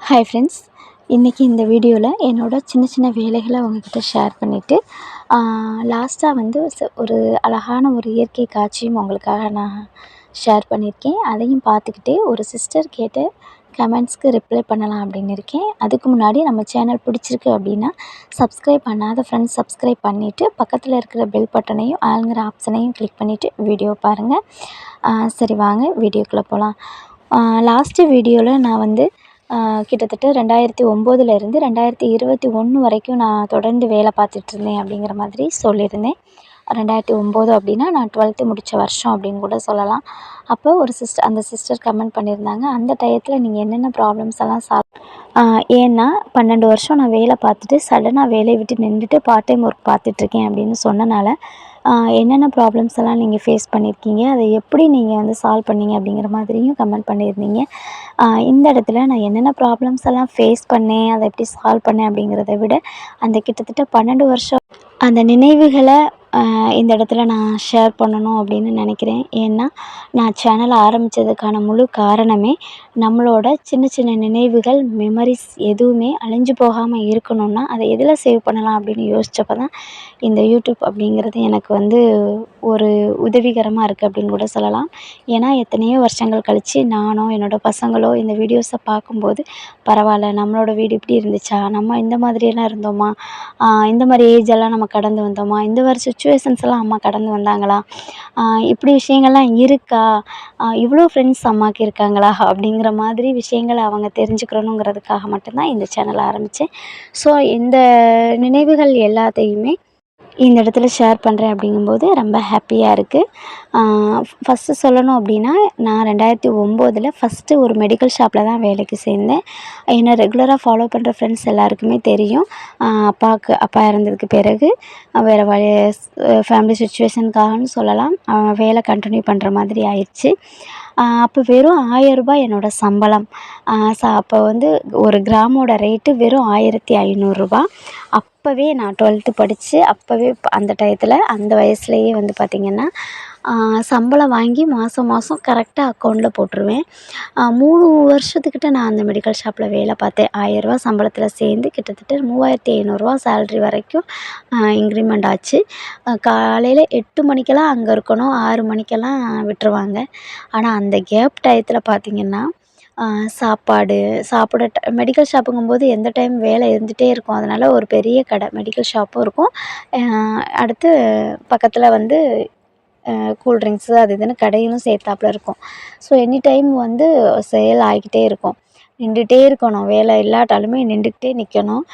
Hi friends இன்றைக்கி இந்த வீடியோவில் என்னோடய சின்ன சின்ன வேலைகளை உங்ககிட்ட ஷேர் பண்ணிவிட்டு லாஸ்ட்டாக வந்து ஒரு அழகான ஒரு இயற்கை காட்சியும் உங்களுக்காக நான் ஷேர் பண்ணியிருக்கேன் அதையும் பார்த்துக்கிட்டே ஒரு சிஸ்டர் கேட்ட கமெண்ட்ஸ்க்கு ரிப்ளை பண்ணலாம் அப்படின்னு இருக்கேன். அதுக்கு முன்னாடி நம்ம சேனல் பிடிச்சிருக்கு அப்படின்னா சப்ஸ்கிரைப் பண்ணாத ஃப்ரெண்ட்ஸ் சப்ஸ்கிரைப் பண்ணிவிட்டு பக்கத்தில் இருக்கிற பெல் பட்டனையும் ஆளுங்கிற ஆப்ஷனையும் கிளிக் பண்ணிவிட்டு வீடியோ பாருங்கள் சரி வாங்க வீடியோக்குள்ளே போகலாம் லாஸ்ட்டு வீடியோவில் நான் வந்து கிட்டத்தட்ட ரெண்டாயிரத்தி ஒம்போதுலேருந்து ரெண்டாயிரத்தி இருபத்தி ஒன்று வரைக்கும் நான் தொடர்ந்து வேலை பார்த்துட்ருந்தேன் அப்படிங்கிற மாதிரி சொல்லியிருந்தேன். ரெண்டாயிரத்தி ஒம்போது அப்படின்னா நான் டுவெல்த்து முடித்த வருஷம் அப்படின்னு கூட சொல்லலாம். அப்போ ஒரு சிஸ்டர் அந்த சிஸ்டர் கமெண்ட் பண்ணியிருந்தாங்க அந்த டயத்தில் நீங்கள் என்னென்ன ப்ராப்ளம்ஸ் எல்லாம் சால்வ் ஏன்னா பன்னெண்டு வருஷம் நான் வேலை பார்த்துட்டு சடனாக வேலையை விட்டு நின்றுட்டு பார்ட் டைம் ஒர்க் பார்த்துட்ருக்கேன் அப்படின்னு சொன்னனால என்னென்ன ப்ராப்ளம்ஸ் எல்லாம் நீங்கள் ஃபேஸ் பண்ணியிருக்கீங்க அதை எப்படி நீங்கள் வந்து சால்வ் பண்ணீங்க அப்படிங்கிற மாதிரியும் கமெண்ட் பண்ணியிருந்தீங்க. இந்த இடத்துல நான் என்னென்ன ப்ராப்ளம்ஸ் எல்லாம் ஃபேஸ் பண்ணேன் அதை எப்படி சால்வ் பண்ணேன் அப்படிங்கிறத விட அந்த கிட்டத்தட்ட பன்னெண்டு வருஷம் அந்த நினைவுகளை இந்த இடத்துல நான் ஷேர் பண்ணணும் அப்படின்னு நினைக்கிறேன். ஏன்னா நான் சேனல் ஆரம்பித்ததுக்கான முழு காரணமே நம்மளோட சின்ன சின்ன நினைவுகள் மெமரிஸ் எதுவுமே அழிஞ்சு போகாமல் இருக்கணும்னா அதை எதில் சேவ் பண்ணலாம் அப்படின்னு யோசித்தப்ப தான் இந்த யூடியூப் அப்படிங்கிறது எனக்கு வந்து ஒரு உதவிகரமாக இருக்குது அப்படின்னு கூட சொல்லலாம். ஏன்னா எத்தனையோ வருஷங்கள் கழித்து நானோ என்னோடய பசங்களோ இந்த வீடியோஸை பார்க்கும்போது பரவாயில்ல நம்மளோட வீடு இப்படி இருந்துச்சா? நம்ம இந்த மாதிரியெல்லாம் இருந்தோமா? இந்த மாதிரி ஏஜ் எல்லாம் நம்ம கடந்து வந்தோமா? இந்த மாதிரி சுச்சுவேஷன்ஸ் எல்லாம் அம்மா கடந்து வந்தாங்களா? இப்படி விஷயங்கள்லாம் இருக்கா? இவ்வளோ ஃப்ரெண்ட்ஸ் அம்மாவுக்கு இருக்காங்களா அப்படிங்கிற மாதிரி விஷயங்களை அவங்க தெரிஞ்சுக்கிறணுங்கிறதுக்காக மட்டும்தான் இந்த சேனல் ஆரம்பித்தேன் ஸோ இந்த நினைவுகள் எல்லாத்தையுமே இந்த இடத்துல ஷேர் பண்ணுறேன் அப்படிங்கும்போது ரொம்ப ஹாப்பியாக இருக்குது ஃபஸ்ட்டு சொல்லணும் அப்படின்னா நான் ரெண்டாயிரத்தி ஒம்போதில் ஃபஸ்ட்டு ஒரு மெடிக்கல் ஷாப்பில் தான் வேலைக்கு சேர்ந்தேன். என்னை ரெகுலராக ஃபாலோ பண்ணுற ஃப்ரெண்ட்ஸ் எல்லாருக்குமே தெரியும். அப்பாவுக்கு அப்பா இறந்ததுக்கு பிறகு வேறு வழி ஃபேமிலி சுச்சுவேஷனுக்காகன்னு சொல்லலாம். வேலை கண்டினியூ பண்ணுற மாதிரி ஆயிடுச்சு. அப்போ வெறும் ஆயரரூபா என்னோடய சம்பளம். ச அப்போ வந்து ஒரு கிராமோட ரேட்டு வெறும் ஆயிரத்தி ஐநூறுரூபா அப்போவே நான் டுவெல்த்து படித்து அப்போவே அந்த டயத்தில் அந்த வயசுலேயே வந்து பார்த்திங்கன்னா சம்பளம் வாங்கி மாதம் மாதம் கரெக்டாக அக்கௌண்ட்டில் போட்டுருவேன். மூணு வருஷத்துக்கிட்ட நான் அந்த மெடிக்கல் ஷாப்பில் வேலை பார்த்தேன். ஆயிரரூவா சம்பளத்தில் சேர்ந்து கிட்டத்தட்ட மூவாயிரத்தி ஐநூறுரூவா சேல்ரி வரைக்கும் இன்க்ரிமெண்ட் ஆச்சு. காலையில் எட்டு மணிக்கெல்லாம் அங்கே இருக்கணும் ஆறு மணிக்கெல்லாம் விட்டுருவாங்க. ஆனால் அந்த கேப் டயத்தில் பார்த்திங்கன்னா சாப்பாடு சாப்பிட ட மெடிக்கல் ஷாப்புங்கும்போது எந்த டைம் வேலை இருந்துகிட்டே இருக்கும். அதனால் ஒரு பெரிய கடை மெடிக்கல் ஷாப்பும் இருக்கும். அடுத்து பக்கத்தில் வந்து கூல்ட்ரிங்க்ஸு அது இதுன்னு கடையிலும் சேர்த்தாப்புல இருக்கும். ஸோ எனி டைம் வந்து சேல் ஆகிக்கிட்டே இருக்கும். நின்றுட்டே இருக்கணும். வேலை இல்லாட்டாலுமே நின்றுக்கிட்டே நிற்கணும்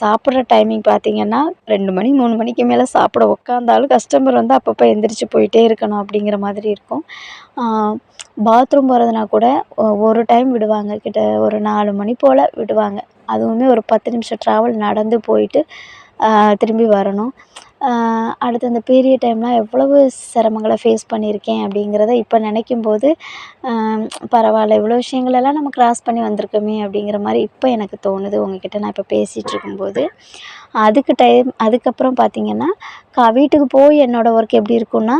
சாப்பிட்ற டைமிங் பார்த்திங்கன்னா ரெண்டு மணி மூணு மணிக்கு மேலே சாப்பிட உக்காந்தாலும் கஸ்டமர் வந்து அப்பப்போ எந்திரிச்சு போயிட்டே இருக்கணும் அப்படிங்கிற மாதிரி இருக்கும். பாத்ரூம் போகிறதுனா கூட ஒரு டைம் விடுவாங்க. கிட்ட ஒரு நாலு மணி போல் விடுவாங்க. அதுவுமே ஒரு பத்து நிமிஷம் ட்ராவல் நடந்து போயிட்டு திரும்பி வரணும். அடுத்து அந்த பீரியட் டைம்லாம் எவ்வளவு சிரமங்களை ஃபேஸ் பண்ணியிருக்கேன் அப்படிங்கிறத இப்போ நினைக்கும் போது பரவாயில்ல. இவ்வளோ விஷயங்களெல்லாம் நம்ம க்ராஸ் பண்ணி வந்திருக்கோமே அப்படிங்கிற மாதிரி இப்போ எனக்கு தோணுது. உங்ககிட்ட நான் இப்போ பேசிகிட்ருக்கும் போது அதுக்கு டைம் அதுக்கப்புறம் பார்த்திங்கன்னா கா வீட்டுக்கு போய் என்னோடய ஒர்க் எப்படி இருக்கும்னா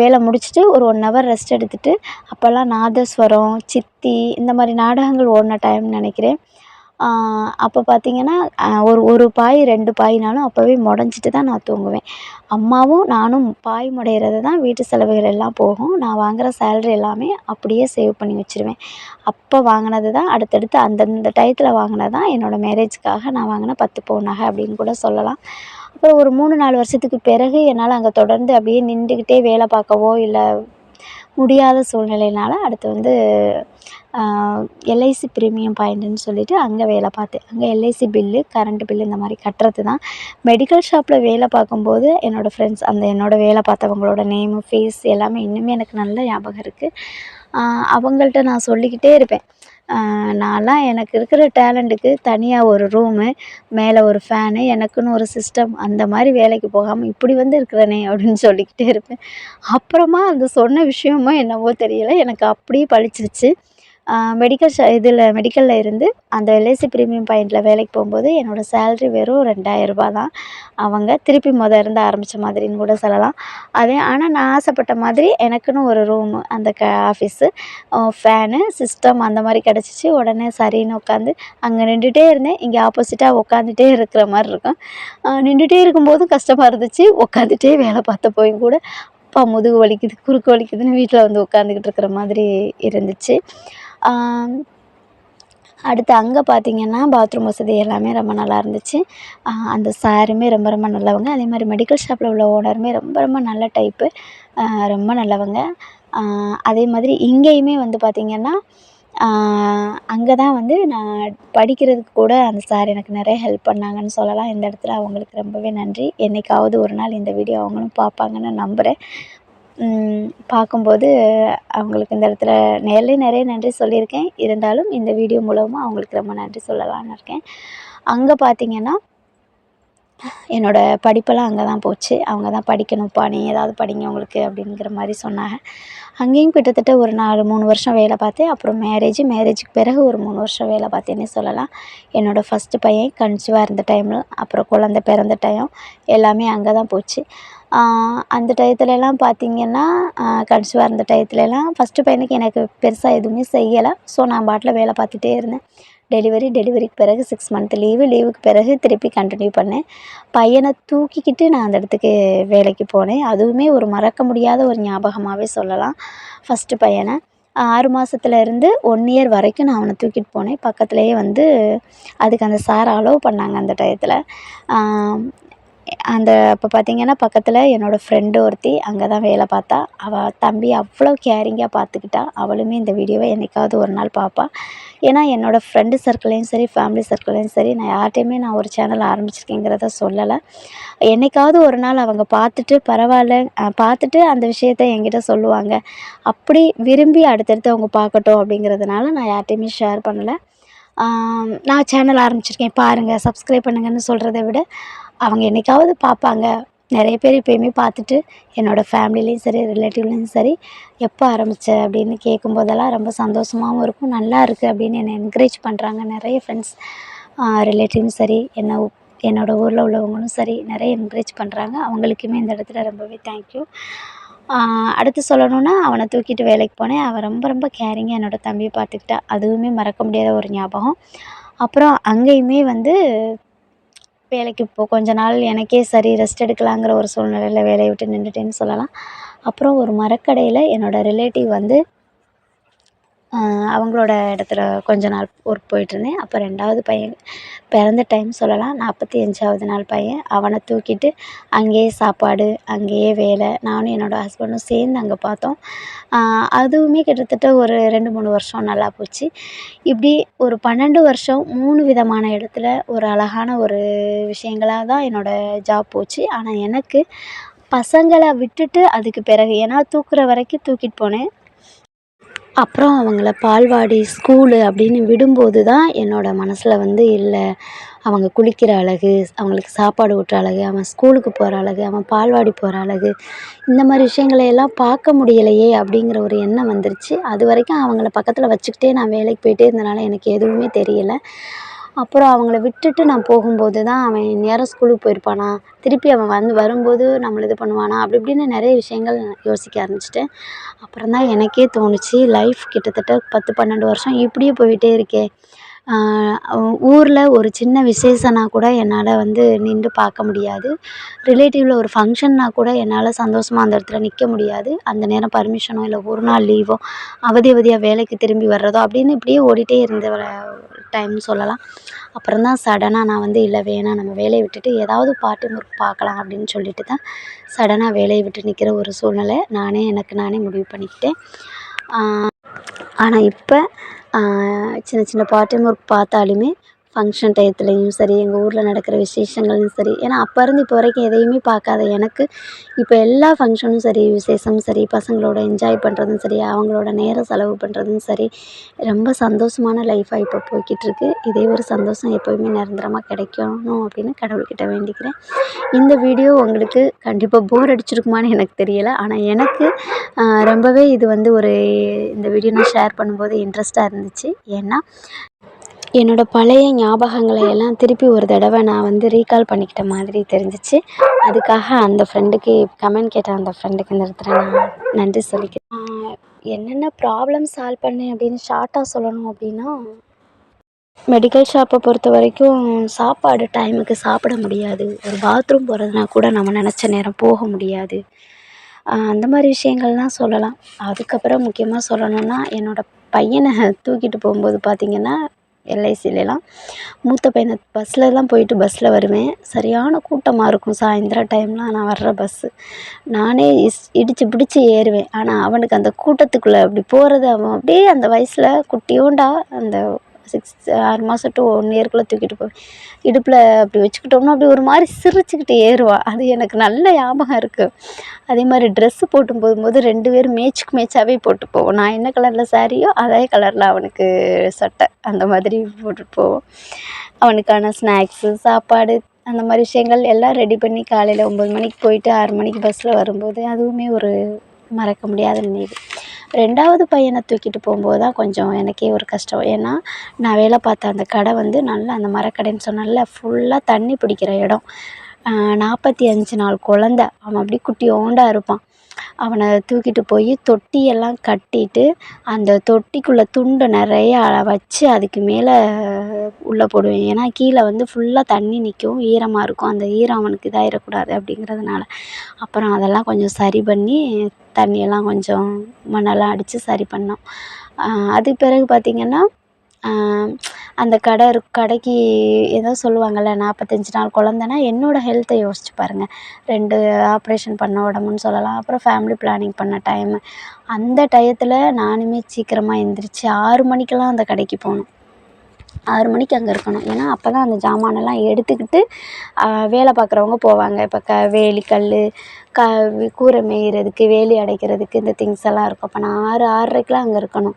வேலை முடிச்சுட்டு ஒரு ஒன் ஹவர் ரெஸ்ட் எடுத்துகிட்டு அப்போல்லாம் நாதஸ்வரம் சித்தி இந்த மாதிரி நாடகங்கள் ஓடின டைம்னு நினைக்கிறேன். அப்போ பார்த்திங்கன்னா ஒரு ஒரு பாய் ரெண்டு பாய்னாலும் அப்போவே முடஞ்சிட்டு தான் நான் தூங்குவேன். அம்மாவும் நானும் பாய் முடையிறது தான் வீட்டு செலவுகள் எல்லாம் போகும். நான் வாங்குகிற சேல்ரி எல்லாமே அப்படியே சேவ் பண்ணி வச்சுருவேன். அப்போ வாங்கினது தான் அடுத்தடுத்து அந்தந்த டயத்தில் வாங்கினது தான் என்னோடய மேரேஜுக்காக நான் வாங்கின பத்து பவுன் நகை அப்படின்னு கூட சொல்லலாம். அப்புறம் ஒரு மூணு நாலு வருஷத்துக்கு பிறகு என்னால் அங்கே தொடர்ந்து அப்படியே நின்றுக்கிட்டே வேலை பார்க்கவோ இல்லை முடியாத சூழ்நிலையினால் அடுத்து வந்து எல்ஐசி ப்ரீமியம் பாயிண்ட்டுன்னு சொல்லிட்டு அங்கே வேலை பார்த்தேன். அங்கே எல்ஐசி பில்லு கரண்ட்டு பில்லு இந்த மாதிரி கட்டுறது தான். மெடிக்கல் ஷாப்பில் வேலை பார்க்கும்போது என்னோடய ஃப்ரெண்ட்ஸ் அந்த என்னோடய வேலை பார்த்தவங்களோட நேமு ஃபேஸ் எல்லாமே இன்னுமே எனக்கு நல்ல ஞாபகம் இருக்குது அவங்கள்ட்ட நான் சொல்லிக்கிட்டே இருப்பேன். நான்லாம் எனக்கு இருக்கிற டேலண்ட்டுக்கு தனியாக ஒரு ரூமு மேலே ஒரு ஃபேனு எனக்குன்னு ஒரு சிஸ்டம் அந்த மாதிரி வேலைக்கு போகாமல் இப்படி வந்து இருக்கிறேனே அப்படின்னு சொல்லிக்கிட்டே இருப்பேன். அப்புறமா அந்த சொன்ன விஷயமோ என்னவோ தெரியலை எனக்கு அப்படியே பளிச்சிருச்சு மெடிக்கல் ஷ இதில் மெடிக்கலில் இருந்து அந்த எல்ஐசி ப்ரீமியம் பாயிண்டில் வேலைக்கு போகும்போது என்னோடய சேல்ரி வெறும் ரெண்டாயிரரூபா தான். அவங்க திருப்பி மொதல் இருந்து ஆரம்பித்த மாதிரின்னு கூட சொல்லலாம். அதே ஆனால் நான் ஆசைப்பட்ட மாதிரி எனக்குன்னு ஒரு ரூமு அந்த க ஆஃபீஸு ஃபேனு சிஸ்டம் அந்த மாதிரி கிடச்சிச்சு. உடனே சரின்னு உட்காந்து அங்கே நின்றுட்டே இருந்தேன். இங்கே ஆப்போசிட்டாக உட்காந்துட்டே இருக்கிற மாதிரி இருக்கும். நின்றுட்டே இருக்கும்போதும் கஷ்டமாக இருந்துச்சு. உட்காந்துட்டே வேலை பார்த்த போயும் கூட அப்பா முதுகு வலிக்குது குறுக்கு வலிக்குதுன்னு வீட்டில் வந்து உட்காந்துக்கிட்டு இருக்கிற மாதிரி இருந்துச்சு. அடுத்து அங்கே பார்த்திங்கன்னா பாத்ரூம் வசதி எல்லாமே ரொம்ப நல்லா இருந்துச்சு. அந்த சாருமே ரொம்ப ரொம்ப நல்லவங்க. அதே மாதிரி மெடிக்கல் ஷாப்பில் உள்ள ஓனருமே ரொம்ப ரொம்ப நல்ல டைப்பு ரொம்ப நல்லவங்க. அதே மாதிரி இங்கேயுமே வந்து பார்த்திங்கன்னா அங்கே தான் வந்து நான் படிக்கிறதுக்கு கூட அந்த சார் எனக்கு நிறைய ஹெல்ப் பண்ணாங்கன்னு சொல்லலாம். இந்த இடத்துல அவங்களுக்கு ரொம்பவே நன்றி. என்றைக்காவது ஒரு நாள் இந்த வீடியோ அவங்களும் பார்ப்பாங்கன்னு நம்புகிறேன் பார்க்கும்போது அவங்களுக்கு இந்த இடத்துல நேர்லேயே நிறைய நன்றி சொல்லியிருக்கேன். இருந்தாலும் இந்த வீடியோ மூலமாக அவங்களுக்கு ரொம்ப நன்றி சொல்லலாம்னு இருக்கேன். அங்கே பார்த்திங்கன்னா என்னோடய படிப்பெல்லாம் அங்கே தான் போச்சு. அவங்க தான் படிக்கணும்ப்பா நீ ஏதாவது படிங்க உங்களுக்கு அப்படிங்கிற மாதிரி சொன்னாங்க. அங்கேயும் கிட்டத்தட்ட ஒரு நாலு மூணு வருஷம் வேலை பார்த்தேன். அப்புறம் மேரேஜ் மேரேஜுக்கு பிறகு ஒரு மூணு வருஷம் வேலை பார்த்தேன்னே சொல்லலாம். என்னோடய ஃபஸ்ட்டு பையன் கன்சீவாக இருந்த டைமில் அப்புறம் குழந்த பிறந்த டைம் எல்லாமே அங்கே தான் போச்சு. அந்த டயத்துலலாம் பார்த்திங்கன்னா கன்சீவாக இருந்த டயத்துலலாம் ஃபஸ்ட்டு பையனுக்கு எனக்கு பெருசாக எதுவுமே செய்யலை. ஸோ நான் பாட்டில் வேலை பார்த்துட்டே இருந்தேன். டெலிவரி டெலிவரிக்கு பிறகு சிக்ஸ் மந்த் லீவு லீவுக்கு பிறகு திருப்பி கண்டினியூ பண்ணேன். பையனை தூக்கிக்கிட்டு நான் அந்த இடத்துக்கு வேலைக்கு போனேன். அதுவுமே ஒரு மறக்க முடியாத ஒரு ஞாபகமாகவே சொல்லலாம். ஃபஸ்ட்டு பையனை ஆறு மாதத்துல இருந்து ஒன் இயர் வரைக்கும் நான் அவனை தூக்கிட்டு போனேன். பக்கத்துலேயே வந்து அதுக்கு அந்த சார் அலோவ் பண்ணாங்க அந்த டயத்தில். அந்த அப்போ பார்த்திங்கன்னா பக்கத்தில் என்னோடய ஃப்ரெண்டு ஒருத்தி அங்கே தான் வேலை பார்த்தா. அவள் தம்பி அவ்வளோ கேரிங்காக பார்த்துக்கிட்டா அவளுமே இந்த வீடியோவை என்றைக்காவது ஒரு நாள் பார்ப்பா ஏன்னா என்னோடய ஃப்ரெண்டு சர்க்கிள்லேயும் சரி ஃபேமிலி சர்க்கிள்லேயும் சரி நான் யார்கிட்டையுமே நான் ஒரு சேனல் ஆரம்பிச்சிருக்கேங்கிறத சொல்லலை. என்றைக்காவது ஒரு நாள் அவங்க பார்த்துட்டு பரவாயில்ல பார்த்துட்டு அந்த விஷயத்த என்கிட்ட சொல்லுவாங்க. அப்படி விரும்பி அடுத்தடுத்து அவங்க பார்க்கட்டும் அப்படிங்கிறதுனால நான் யார்கிட்டையுமே ஷேர் பண்ணலை. நான் சேனல் ஆரம்பிச்சிருக்கேன். பாருங்கள் சப்ஸ்கிரைப் பண்ணுங்கன்னு சொல்கிறத விட அவங்க என்றைக்காவது பார்ப்பாங்க. நிறைய பேர் இப்போயுமே பார்த்துட்டு என்னோடய ஃபேமிலிலேயும் சரி ரிலேட்டிவ்லேயும் சரி எப்போ ஆரம்பித்த அப்படின்னு கேட்கும்போதெல்லாம் ரொம்ப சந்தோஷமாகவும் இருக்கும். நல்லா இருக்குது அப்படின்னு என்னை என்கரேஜ் பண்ணுறாங்க நிறைய ஃப்ரெண்ட்ஸ் ரிலேட்டிவும் சரி என்ன என்னோடய ஊரில் உள்ளவங்களும் சரி நிறைய என்கரேஜ் பண்ணுறாங்க அவங்களுக்குமே இந்த இடத்துல ரொம்பவே தேங்க்யூ அடுத்து சொல்லணுன்னா அவனை தூக்கிட்டு வேலைக்கு போனேன். அவன் ரொம்ப ரொம்ப கேரிங்காக என்னோடய தம்பியை பார்த்துக்கிட்டா. அதுவுமே மறக்க முடியாத ஒரு ஞாபகம். அப்புறம் அங்கேயுமே வந்து வேலைக்கு போ கொஞ்ச நாள் எனக்கே சரி ரெஸ்ட் எடுக்கலாங்கிற ஒரு சூழ்நிலையில் வேலையை விட்டு நின்றுட்டேன்னு சொல்லலாம். அப்புறம் ஒரு மரக்கடையில் என்னோடய ரிலேட்டிவ் வந்து அவங்களோட இடத்துல கொஞ்ச நாள் ஒர்க் போயிட்டுருந்தேன். அப்போ ரெண்டாவது பையன் பிறந்த டைம் சொல்லலாம். நாற்பத்தி அஞ்சாவது நாள் பையன். அவனை தூக்கிட்டு அங்கேயே சாப்பாடு அங்கேயே வேலை. நானும் என்னோடய ஹஸ்பண்டும் சேர்ந்து அங்கே பார்த்தோம். அதுவுமே கிட்டத்தட்ட ஒரு ரெண்டு மூணு வருஷம் நல்லா போச்சு. இப்படி ஒரு பன்னெண்டு வருஷம் மூணு விதமான இடத்துல ஒரு அழகான ஒரு விஷயங்களாக தான் என்னோடய ஜாப் போச்சு. ஆனால் எனக்கு பசங்களை விட்டுட்டு அதுக்கு பிறகு ஏன்னா தூக்குற வரைக்கும் தூக்கிட்டு போனேன். அப்புறம் அவங்கள பால்வாடி ஸ்கூலு அப்படின்னு விடும்போது தான் என்னோடய மனசில் வந்து இல்லை அவங்க குளிக்கிற அழகு அவங்களுக்கு சாப்பாடு ஊட்டுற அழகு அவன் ஸ்கூலுக்கு போகிற அழகு அவன் பால்வாடி போகிற அழகு இந்த மாதிரி விஷயங்களை எல்லாம் பார்க்க முடியலையே அப்படிங்கிற ஒரு எண்ணம் வந்துருச்சு. அது வரைக்கும் அவங்கள பக்கத்தில் வச்சுக்கிட்டே நான் வேலைக்கு போயிட்டே இருந்தனால எனக்கு எதுவுமே தெரியலை. அப்புறம் அவங்கள விட்டுட்டு நான் போகும்போது தான் அவன் இந்நேரம் ஸ்கூலுக்கு போயிருப்பானா. திருப்பி அவன் வந்து வரும்போது நம்மளை இது பண்ணுவானா அப்படி இப்படின்னு நிறைய விஷயங்கள் யோசிக்க ஆரம்பிச்சிட்டேன். அப்புறம் தான் எனக்கே தோணுச்சு லைஃப் கிட்டத்தட்ட பத்து பன்னெண்டு வருஷம் இப்படியே போயிட்டே இருக்கே. ஊரில் ஒரு சின்ன விசேஷம்னா கூட என்னால் வந்து நின்று பார்க்க முடியாது. ரிலேட்டிவில் ஒரு ஃபங்க்ஷன்னா கூட என்னால் சந்தோஷமாக அந்த இடத்துல நிற்க முடியாது. அந்த நேரம் பர்மிஷனோ இல்லை ஒரு நாள் லீவோ அவதி அவதியாக வேலைக்கு திரும்பி வர்றதோ அப்படின்னு இப்படியே ஓடிட்டே இருந்த டைம்னு சொல்லலாம். அப்புறம் தான் சடனாக நான் வந்து இல்லை வேணாம். நம்ம வேலையை விட்டுட்டு ஏதாவது பார்ட் டைம் ஒர்க் பார்க்கலாம் அப்படின்னு சொல்லிட்டு தான் சடனாக வேலையை விட்டு நிற்கிற ஒரு சூழ்நிலை நானே எனக்கு நானே முடிவு பண்ணிக்கிட்டேன். ஆனால் இப்போ சின்ன சின்ன பார்ட் டைம் ஒர்க் பார்த்தாலுமே ஃபங்க்ஷன் டயத்துலேயும் சரி எங்கள் ஊரில் நடக்கிற விசேஷங்கள்லையும் சரி. ஏன்னா அப்போ இருந்து இப்போ வரைக்கும் எதையுமே பார்க்காத எனக்கு இப்போ எல்லா ஃபங்க்ஷனும் சரி விசேஷமும் சரி பசங்களோட என்ஜாய் பண்ணுறதும் சரி அவங்களோட நேரம் செலவு பண்ணுறதும் சரி ரொம்ப சந்தோஷமான லைஃபாக இப்போ போய்க்கிட்டுருக்கு இதே ஒரு சந்தோஷம் எப்போயுமே நிரந்தரமாக கிடைக்கணும் அப்படின்னு கடவுள்கிட்ட வேண்டிக்கிறேன். இந்த வீடியோ உங்களுக்கு கண்டிப்பாக போர் அடிச்சிருக்குமான்னு எனக்கு தெரியலை. ஆனால் எனக்கு ரொம்பவே இது வந்து ஒரு இந்த வீடியோ நான் ஷேர் பண்ணும்போது இன்ட்ரெஸ்ட்டாக இருந்துச்சு. ஏன்னா என்னோடய பழைய ஞாபகங்களை எல்லாம் திருப்பி ஒரு தடவை நான் வந்து ரீகால் பண்ணிக்கிட்ட மாதிரி தெரிஞ்சிச்சு. அதுக்காக அந்த ஃப்ரெண்டுக்கு கமெண்ட் கேட்ட அந்த ஃப்ரெண்டுக்கு இந்த இடத்துல நான் நன்றி சொல்லிக்கிறேன். என்னென்ன ப்ராப்ளம் சால்வ் பண்ணேன் அப்படின்னு ஷார்ட்டாக சொல்லணும் அப்படின்னா மெடிக்கல் ஷாப்பை பொறுத்த வரைக்கும் சாப்பாடு டைமுக்கு சாப்பிட முடியாது. ஒரு பாத்ரூம் போகிறதுனா கூட நம்ம நினச்ச நேரம் போக முடியாது. அந்த மாதிரி விஷயங்கள்லாம் சொல்லலாம். அதுக்கப்புறம் முக்கியமாக சொல்லணும்னா என்னோடய பையனை தூக்கிட்டு போகும்போது பார்த்திங்கன்னா எல்ஐசிலலாம் மூத்த பையனை பஸ்ஸில் தான் போயிட்டு பஸ்ஸில் வருவேன். சரியான கூட்டமாக இருக்கும். சாயந்தரம் டைம்லாம் நான் வர்ற பஸ்ஸு நானே இஸ் இடித்து பிடிச்சி ஏறுவேன். ஆனால் அவனுக்கு அந்த கூட்டத்துக்குள்ளே அப்படி போகிறது அவன் அப்படியே அந்த வயசில் குட்டியோண்டா அந்த சிக்ஸ் ஆறு மாதம் டு ஒன் இயர்க்குள்ளே தூக்கிட்டு போவேன். இடுப்பில் அப்படி வச்சுக்கிட்டோம்னா அப்படி ஒரு மாதிரி சிரிச்சுக்கிட்டு ஏறுவாள் அது எனக்கு நல்ல ஞாபகம் இருக்குது அதே மாதிரி ட்ரெஸ்ஸு போட்டு போகும்போது ரெண்டு பேரும் மேட்ச்க்கு மேட்சாகவே போட்டு போவோம். நான் என்ன கலரில் சாரியோ அதே கலரில் அவனுக்கு சட்டை அந்த மாதிரி போட்டுட்டு போவோம். அவனுக்கான ஸ்நாக்ஸு சாப்பாடு அந்த மாதிரி விஷயங்கள் எல்லாம் ரெடி பண்ணி காலையில் ஒம்பது மணிக்கு போயிட்டு ஆறு மணிக்கு பஸ்ஸில் வரும்போது அதுவுமே ஒரு மறக்க முடியாத நினைவு. ரெண்டாவது பையனை தூக்கிட்டு போகும்போது தான் கொஞ்சம் எனக்கே ஒரு கஷ்டம். ஏன்னா நான் வேலை பார்த்த அந்த கடை வந்து நல்லா அந்த மரக்கடைன்னு சொன்னேன்ல ஃபுல்லாக தண்ணி பிடிக்கிற இடம். நாற்பத்தி அஞ்சு நாள் குழந்த. அவன் அப்படியே குட்டியோண்டா இருப்பான். அவனை தூக்கிட்டு போய் தொட்டியெல்லாம் கட்டிட்டு அந்த தொட்டிக்குள்ளே துண்டு நிறையா வச்சு அதுக்கு மேலே உள்ளே போடுவேன். ஏன்னா கீழே வந்து ஃபுல்லாக தண்ணி நிற்கும் ஈரமாக இருக்கும். அந்த ஈரம் அவனுக்கு இதாகிடக்கூடாது அப்படிங்கிறதுனால. அப்புறம் அதெல்லாம் கொஞ்சம் சரி பண்ணி தண்ணியெல்லாம் கொஞ்சம் மண்ணெல்லாம் அடித்து சரி பண்ணோம். அதுக்கு பிறகு பார்த்திங்கன்னா அந்த கடை இருக் கடைக்கு ஏதோ சொல்லுவாங்கள்ல நாற்பத்தஞ்சு நாள் குழந்தனா என்னோடய ஹெல்த்தை யோசிச்சு பாருங்கள் ரெண்டு ஆப்ரேஷன் பண்ண உடம்புன்னு சொல்லலாம் அப்புறம் ஃபேமிலி பிளானிங் பண்ண டைமு அந்த டயத்தில் நானுமே சீக்கிரமாக எந்திரிச்சு ஆறு மணிக்கெல்லாம் அந்த கடைக்கு போகணும். ஆறு மணிக்கு அங்கே இருக்கணும். ஏன்னா அப்போ தான் அந்த ஜாமானெல்லாம் எடுத்துக்கிட்டு வேலை பார்க்குறவங்க போவாங்க. இப்போ க வேலி கல் க கூரை மேய்கிறதுக்கு வேலி அடைக்கிறதுக்கு இந்த திங்ஸ் எல்லாம் இருக்கும். அப்போ நான் ஆறு ஆறரைக்கெலாம் அங்கே இருக்கணும்.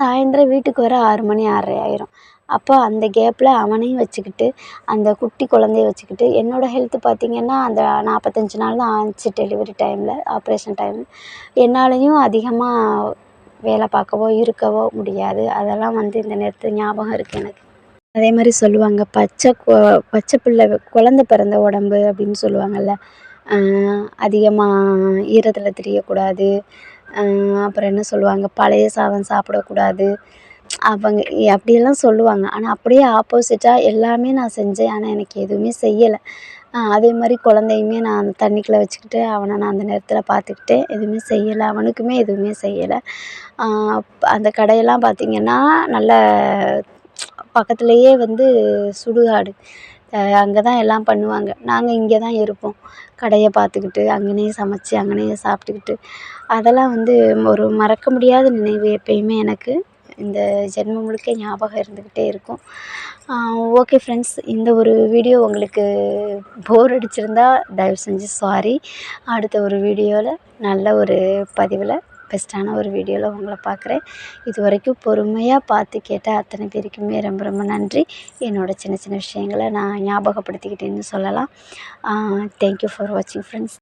சாயந்தரம் வீட்டுக்கு வர ஆறு மணி ஆறரை ஆயிரும். அப்போ அந்த கேப்பில் அவனையும் வச்சுக்கிட்டு அந்த குட்டி குழந்தைய வச்சுக்கிட்டு என்னோடய ஹெல்த்து பார்த்திங்கன்னா அந்த நாற்பத்தஞ்சு நாள் தான் ஆச்சு டெலிவரி டைமில் ஆப்ரேஷன் டைம் என்னாலையும் அதிகமாக வேலை பார்க்கவோ இருக்கவோ முடியாது. அதெல்லாம் வந்து இந்த நேரத்தில் ஞாபகம் இருக்குது எனக்கு. அதே மாதிரி சொல்லுவாங்க பச்சை கொ பச்சை பிள்ளை குழந்த பிறந்த உடம்பு அப்படின்னு சொல்லுவாங்கள்ல அதிகமாக ஈரத்தில் திரியக்கூடாது. அப்புறம் என்ன சொல்லுவாங்க பழைய சாதம் சாப்பிடக்கூடாது. அவங்க அப்படியெல்லாம் சொல்லுவாங்க. ஆனால் அப்படியே ஆப்போசிட்டாக எல்லாமே நான் செஞ்சேன். ஆனால் எனக்கு எதுவுமே செய்யலை. அதே மாதிரி குழந்தையுமே நான் தண்ணிக்குள்ளே வச்சுக்கிட்டு அவனை நான் அந்த நேரத்தில் பார்த்துக்கிட்டேன் எதுவுமே செய்யலை. அவனுக்குமே எதுவுமே செய்யலை. அந்த கடையெல்லாம் பார்த்திங்கன்னா நல்ல பக்கத்துலேயே வந்து சுடுகாடு. அங்கே தான் எல்லாம் பண்ணுவாங்க. நாங்கள் இங்கே தான் இருப்போம். கடையை பார்த்துக்கிட்டு அங்கனே சமைச்சி அங்கனே சாப்பிட்டுக்கிட்டு. அதெல்லாம் வந்து ஒரு மறக்க முடியாத நினைவு எப்பயுமே எனக்கு இந்த ஜென்மம் முழுக்க ஞாபகம் இருந்துக்கிட்டே இருக்கும். ஓகே ஃப்ரெண்ட்ஸ் இந்த ஒரு வீடியோ உங்களுக்கு போர் அடிச்சிருந்தா தயவு செஞ்சு சாரி அடுத்த ஒரு வீடியோவில் நல்ல ஒரு பதிவில் பெஸ்ட்டான ஒரு வீடியோவில் உங்களை பார்க்குறேன். இது வரைக்கும் பொறுமையாக பார்த்து கேட்ட அத்தனை பேருக்குமே ரொம்ப ரொம்ப நன்றி. என்னோடய சின்ன சின்ன விஷயங்களை நான் ஞாபகப்படுத்திக்கிட்டேன்னு சொல்லலாம். தேங்க்யூ ஃபார் வாட்சிங் ஃப்ரெண்ட்ஸ்